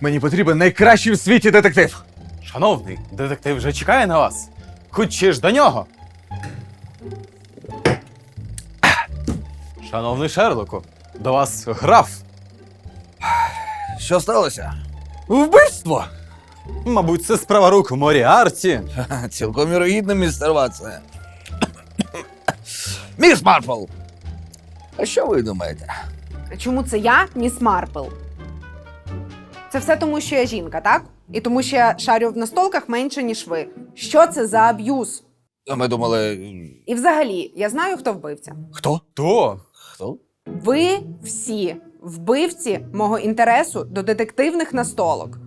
Мені потрібен найкращий в світі детектив. Шановний, детектив вже чекає на вас. Хочеш ж до нього. Шановний Шерлоку, до вас граф. Що сталося? Вбивство! Мабуть, це справа рук Моріарті. Цілком вірогідно, містер Ватсон. Міс Марпл! А що ви думаєте? А Чому це я, міс Марпл? Це все тому, що я жінка, так? І тому, що я шарю в настолках менше, ніж ви. Що це за аб'юз? А Ми думали. І взагалі, я знаю, хто вбивця. Хто? То Хто? Ви всі вбивці мого інтересу до детективних настолок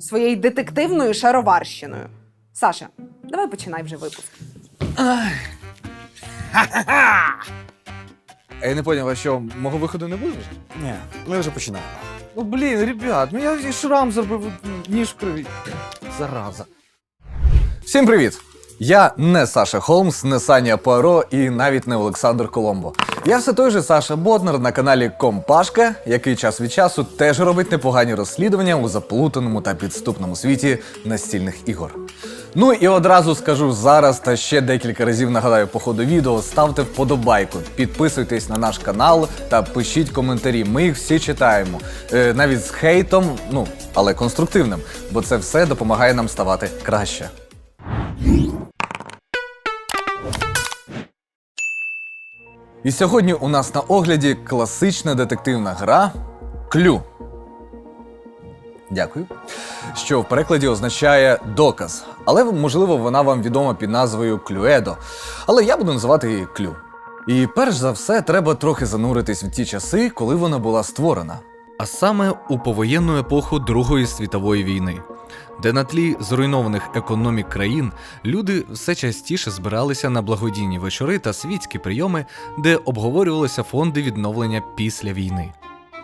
своєю детективною шароварщиною. Саша, давай починай вже випуск. А я не поняв, а що, мого виходу не буде? ні, ми вже починаємо. Ну блін, ребят, ну я і шрам зробив ніж крові. Зараза. Всім привіт! Я не Саша Холмс, не Саня Пуаро і навіть не Олександр Коломбо. Я все той же Саша Боднер на каналі Компашка, який час від часу теж робить непогані розслідування у заплутаному та підступному світі настільних ігор. Ну і одразу скажу зараз та ще декілька разів нагадаю по ходу відео, ставте вподобайку, підписуйтесь на наш канал та пишіть коментарі. Ми їх всі читаємо. Е, навіть з хейтом, ну але конструктивним, бо це все допомагає нам ставати краще. І сьогодні у нас на огляді класична детективна гра Клю. Дякую. Що в перекладі означає доказ, але можливо вона вам відома під назвою Клюедо. Але я буду називати її Клю. І перш за все треба трохи зануритись в ті часи, коли вона була створена. А саме у повоєнну епоху Другої світової війни, де на тлі зруйнованих економік країн люди все частіше збиралися на благодійні вечори та світські прийоми, де обговорювалися фонди відновлення після війни.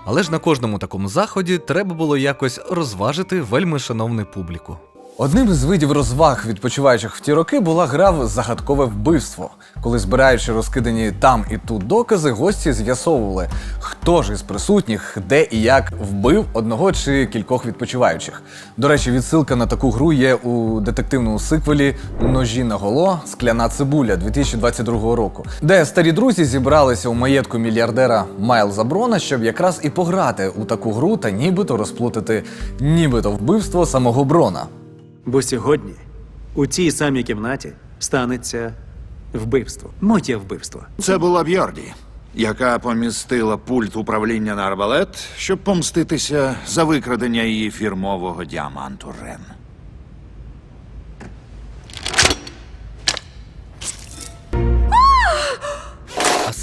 Але ж на кожному такому заході треба було якось розважити вельми шановну публіку. Одним із видів розваг відпочиваючих в ті роки була гра в загадкове вбивство, коли збираючи розкидані там і тут докази, гості з'ясовували, хто ж із присутніх, де і як вбив одного чи кількох відпочиваючих. До речі, відсилка на таку гру є у детективному сиквелі Ножі на голо Скляна цибуля 2022 року, де старі друзі зібралися у маєтку мільярдера Майлза Брона, щоб якраз і пограти у таку гру та нібито розплутати нібито вбивство самого Брона. Бо сьогодні у цій самій кімнаті станеться вбивство. Моє вбивство. Це була Бьорді, яка помістила пульт управління на арбалет, щоб помститися за викрадення її фірмового діаманту Рен.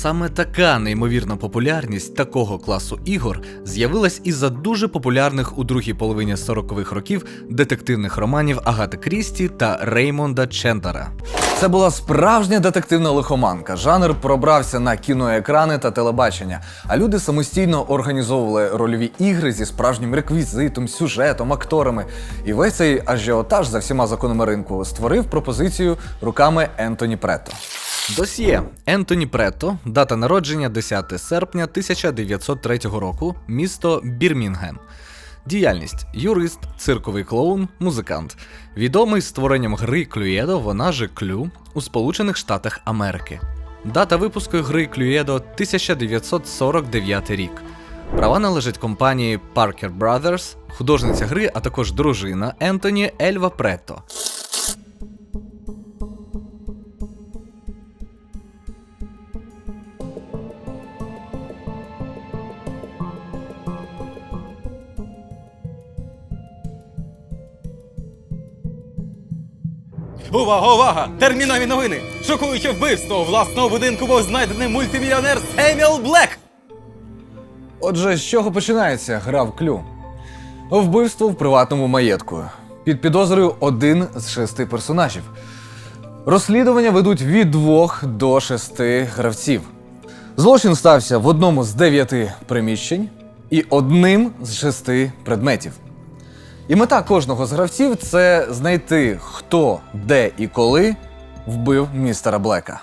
Саме така неймовірна популярність такого класу ігор з'явилась із-за дуже популярних у другій половині 40-х років детективних романів Агати Крісті та Реймонда Чендера. Це була справжня детективна лихоманка. Жанр пробрався на кіноекрани та телебачення, а люди самостійно організовували рольові ігри зі справжнім реквізитом, сюжетом, акторами. І весь цей ажіотаж за всіма законами ринку створив пропозицію руками Ентоні Претто. Досьє Ентоні Претто, дата народження 10 серпня 1903 року, місто Бірмінгем. Діяльність юрист, цирковий клоун, музикант. Відомий створенням гри Клюєдо, вона же Клю у Сполучених Штатах Америки. Дата випуску гри Клюєдо 1949 рік. Права належать компанії Parker Brothers, художниця гри, а також дружина Ентоні Ельва Претто. Увага, увага! Термінові новини! Шокуюче вбивство! У власного будинку був знайдений мультимільйонер Семюел Блек! Отже, з чого починається гра в клю? Вбивство в приватному маєтку. Під підозрою один з шести персонажів. Розслідування ведуть від двох до шести гравців. Злочин стався в одному з дев'яти приміщень і одним з шести предметів. І мета кожного з гравців це знайти, хто, де і коли вбив містера Блека.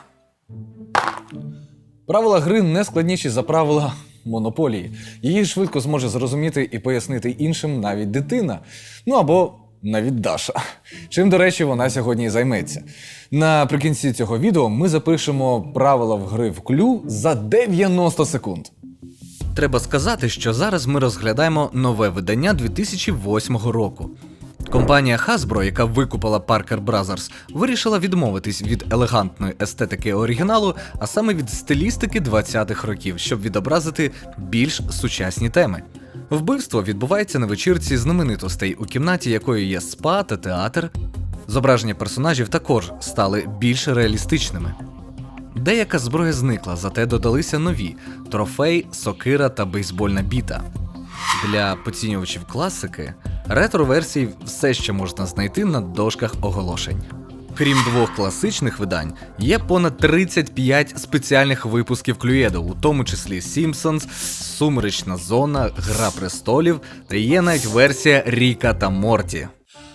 Правила гри не складніші за правила монополії. Її швидко зможе зрозуміти і пояснити іншим навіть дитина. Ну або навіть Даша. Чим, до речі, вона сьогодні і займеться. Наприкінці цього відео ми запишемо правила в гри в клю за 90 секунд. Треба сказати, що зараз ми розглядаємо нове видання 2008 року. Компанія Hasbro, яка викупила Parker Brothers, вирішила відмовитись від елегантної естетики оригіналу, а саме від стилістики 20-х років, щоб відобразити більш сучасні теми. Вбивство відбувається на вечірці знаменитостей, у кімнаті якої є спа та театр. Зображення персонажів також стали більш реалістичними. Деяка зброя зникла, зате додалися нові: трофей, сокира та бейсбольна біта. Для поцінювачів класики ретро-версії все ще можна знайти на дошках оголошень. Крім двох класичних видань, є понад 35 спеціальних випусків Клюєдо, у тому числі Сімпсонс, Сумеречна зона, Гра престолів та є навіть версія Ріка та Морті.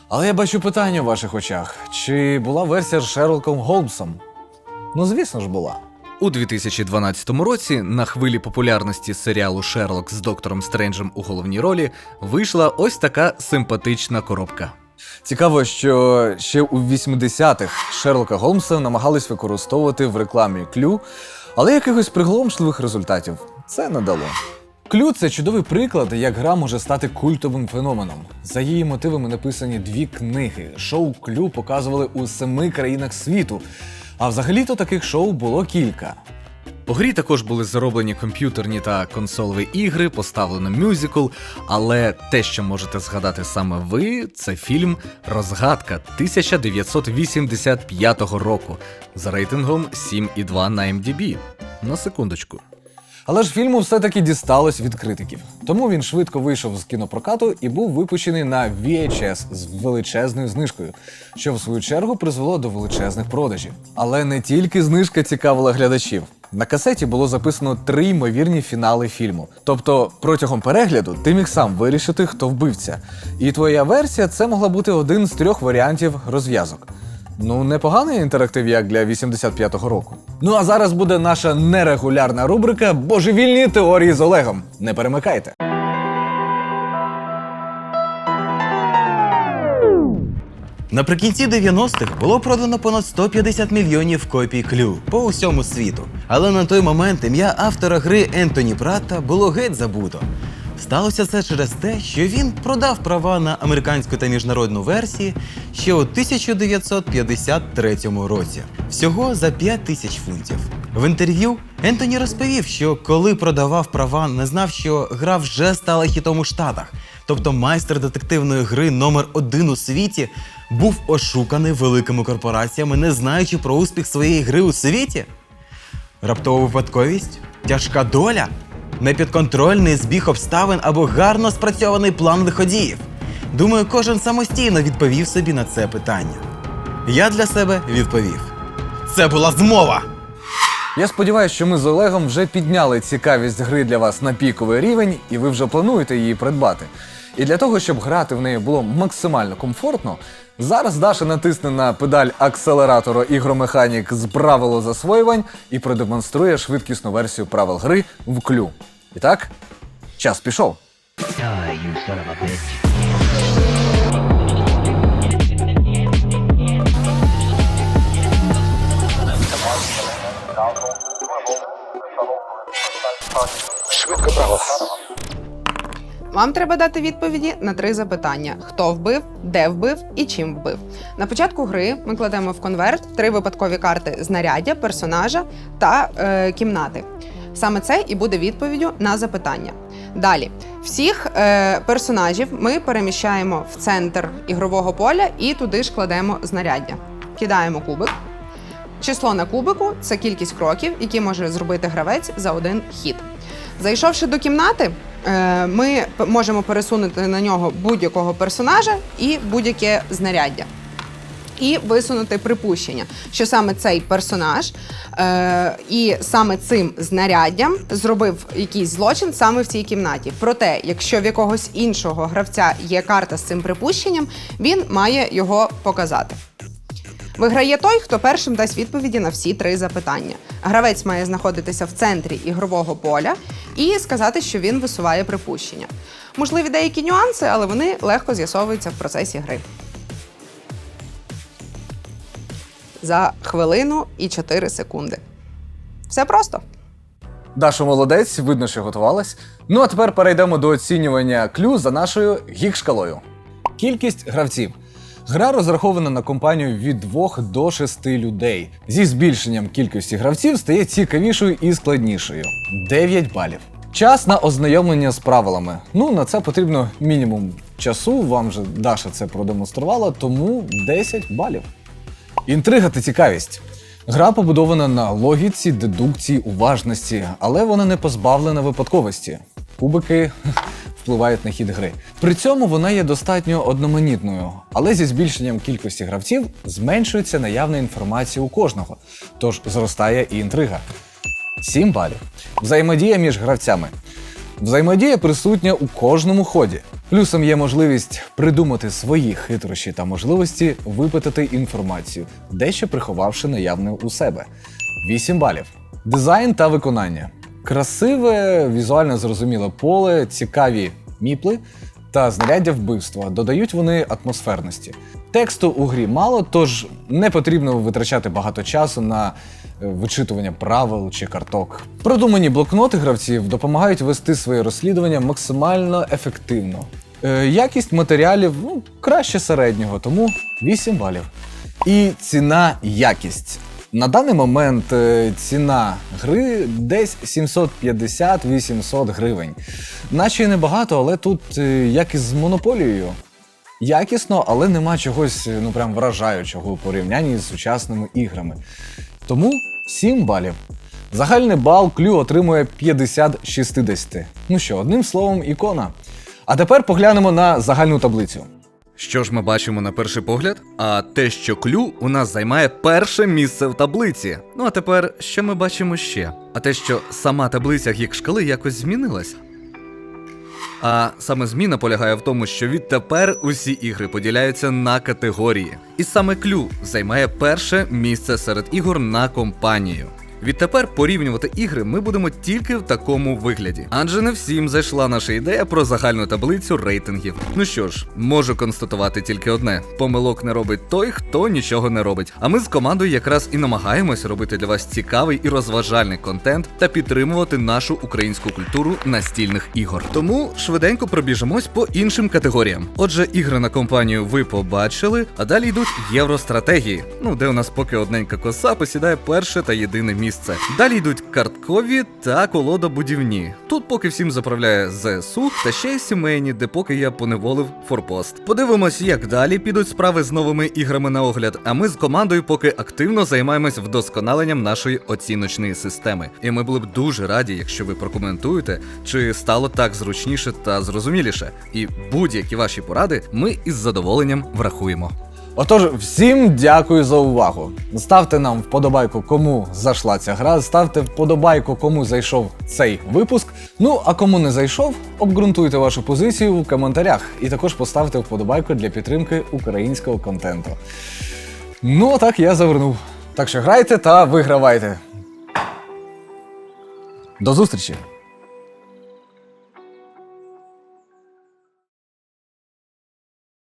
Але я бачу питання в ваших очах: чи була версія з Шерлоком Голмсом? Ну, звісно ж, була. У 2012 році на хвилі популярності серіалу Шерлок з доктором Стренджем у головній ролі вийшла ось така симпатична коробка. Цікаво, що ще у 80-х Шерлока Голмса намагались використовувати в рекламі клю, але якихось приголомшливих результатів це не дало. Клю це чудовий приклад, як гра може стати культовим феноменом. За її мотивами написані дві книги. Шоу Клю показували у семи країнах світу. А взагалі-то таких шоу було кілька. У грі також були зароблені комп'ютерні та консолові ігри, поставлено мюзикл, але те, що можете згадати саме ви, це фільм Розгадка 1985 року за рейтингом 7,2 на MDB. На секундочку. Але ж фільму все-таки дісталось від критиків. Тому він швидко вийшов з кінопрокату і був випущений на VHS з величезною знижкою, що в свою чергу призвело до величезних продажів. Але не тільки знижка цікавила глядачів. На касеті було записано три ймовірні фінали фільму. Тобто, протягом перегляду ти міг сам вирішити, хто вбивця. І твоя версія це могла бути один з трьох варіантів розв'язок. Ну, непоганий інтерактив як для 85-го року. Ну а зараз буде наша нерегулярна рубрика Божевільні теорії з Олегом. Не перемикайте. Наприкінці 90-х було продано понад 150 мільйонів копій клю по усьому світу. Але на той момент ім'я автора гри Ентоні Пратта було геть забуто. Сталося це через те, що він продав права на американську та міжнародну версії ще у 1953 році, всього за 5 тисяч фунтів. В інтерв'ю Ентоні розповів, що коли продавав права, не знав, що гра вже стала хітом у Штатах. Тобто майстер детективної гри номер один у світі був ошуканий великими корпораціями, не знаючи про успіх своєї гри у світі. Раптова випадковість? Тяжка доля? Непідконтрольний збіг обставин або гарно спрацьований план лиходіїв? Думаю, кожен самостійно відповів собі на це питання. Я для себе відповів: це була змова! Я сподіваюся, що ми з Олегом вже підняли цікавість гри для вас на піковий рівень, і ви вже плануєте її придбати. І для того, щоб грати в неї було максимально комфортно, зараз Даша натисне на педаль акселератора ігромеханік з правило засвоювань і продемонструє швидкісну версію правил гри в клю. І так, час пішов. Вам треба дати відповіді на три запитання: хто вбив, де вбив і чим вбив. На початку гри ми кладемо в конверт три випадкові карти знаряддя, персонажа та е, кімнати. Саме це і буде відповіддю на запитання. Далі всіх е, персонажів ми переміщаємо в центр ігрового поля і туди ж кладемо знаряддя. Кидаємо кубик. Число на кубику це кількість кроків, які може зробити гравець за один хід. Зайшовши до кімнати, ми можемо пересунути на нього будь-якого персонажа і будь-яке знаряддя. І висунути припущення, що саме цей персонаж е, і саме цим знаряддям зробив якийсь злочин саме в цій кімнаті. Проте, якщо в якогось іншого гравця є карта з цим припущенням, він має його показати. Виграє той, хто першим дасть відповіді на всі три запитання. Гравець має знаходитися в центрі ігрового поля і сказати, що він висуває припущення. Можливі деякі нюанси, але вони легко з'ясовуються в процесі гри. За хвилину і 4 секунди. Все просто. Даша молодець, видно, що готувалась. Ну а тепер перейдемо до оцінювання клю за нашою гік-шкалою. Кількість гравців. Гра розрахована на компанію від 2 до 6 людей. Зі збільшенням кількості гравців стає цікавішою і складнішою. 9 балів. Час на ознайомлення з правилами. Ну, на це потрібно мінімум часу. Вам же Даша це продемонструвала, тому 10 балів. Інтрига та цікавість. Гра побудована на логіці, дедукції, уважності, але вона не позбавлена випадковості. Кубики впливають на хід гри. При цьому вона є достатньо одноманітною, але зі збільшенням кількості гравців зменшується наявна інформація у кожного, тож зростає і інтрига. 7 балів. Взаємодія між гравцями. Взаємодія присутня у кожному ході. Плюсом є можливість придумати свої хитрощі та можливості випитати інформацію, дещо приховавши наявне у себе. 8 балів. Дизайн та виконання. Красиве, візуально зрозуміле поле, цікаві міпли та знаряддя вбивства. Додають вони атмосферності. Тексту у грі мало, тож не потрібно витрачати багато часу на е, вичитування правил чи карток. Продумані блокноти гравців допомагають вести своє розслідування максимально ефективно. Е, якість матеріалів ну, краще середнього, тому 8 балів. І ціна якість. На даний момент е, ціна гри десь 750-800 гривень. Наче й небагато, але тут е, як із монополією. Якісно, але нема чогось ну прям вражаючого у порівнянні з сучасними іграми. Тому 7 балів. Загальний бал клю отримує 50 60. Ну що, одним словом, ікона. А тепер поглянемо на загальну таблицю. Що ж ми бачимо на перший погляд? А те, що клю у нас займає перше місце в таблиці. Ну а тепер що ми бачимо ще? А те, що сама таблиця гік шкали якось змінилась. А саме зміна полягає в тому, що відтепер усі ігри поділяються на категорії. І саме клю займає перше місце серед ігор на компанію. Відтепер порівнювати ігри ми будемо тільки в такому вигляді. Адже не всім зайшла наша ідея про загальну таблицю рейтингів. Ну що ж, можу констатувати тільки одне: помилок не робить той, хто нічого не робить. А ми з командою якраз і намагаємось робити для вас цікавий і розважальний контент та підтримувати нашу українську культуру настільних ігор. Тому швиденько пробіжимось по іншим категоріям. Отже, ігри на компанію ви побачили, а далі йдуть євростратегії, ну де у нас поки одненька коса посідає перше та єдине місце. Далі йдуть карткові та колодобудівні. Тут поки всім заправляє ЗСУ, та ще й сімейні, де поки я поневолив форпост. Подивимось, як далі підуть справи з новими іграми на огляд. А ми з командою поки активно займаємось вдосконаленням нашої оціночної системи. І ми були б дуже раді, якщо ви прокоментуєте, чи стало так зручніше та зрозуміліше. І будь-які ваші поради ми із задоволенням врахуємо. Отож, всім дякую за увагу. Ставте нам вподобайку, кому зайшла ця гра. Ставте вподобайку, кому зайшов цей випуск. Ну а кому не зайшов, обґрунтуйте вашу позицію в коментарях. І також поставте вподобайку для підтримки українського контенту. Ну, а так я завернув. Так що грайте та вигравайте. До зустрічі!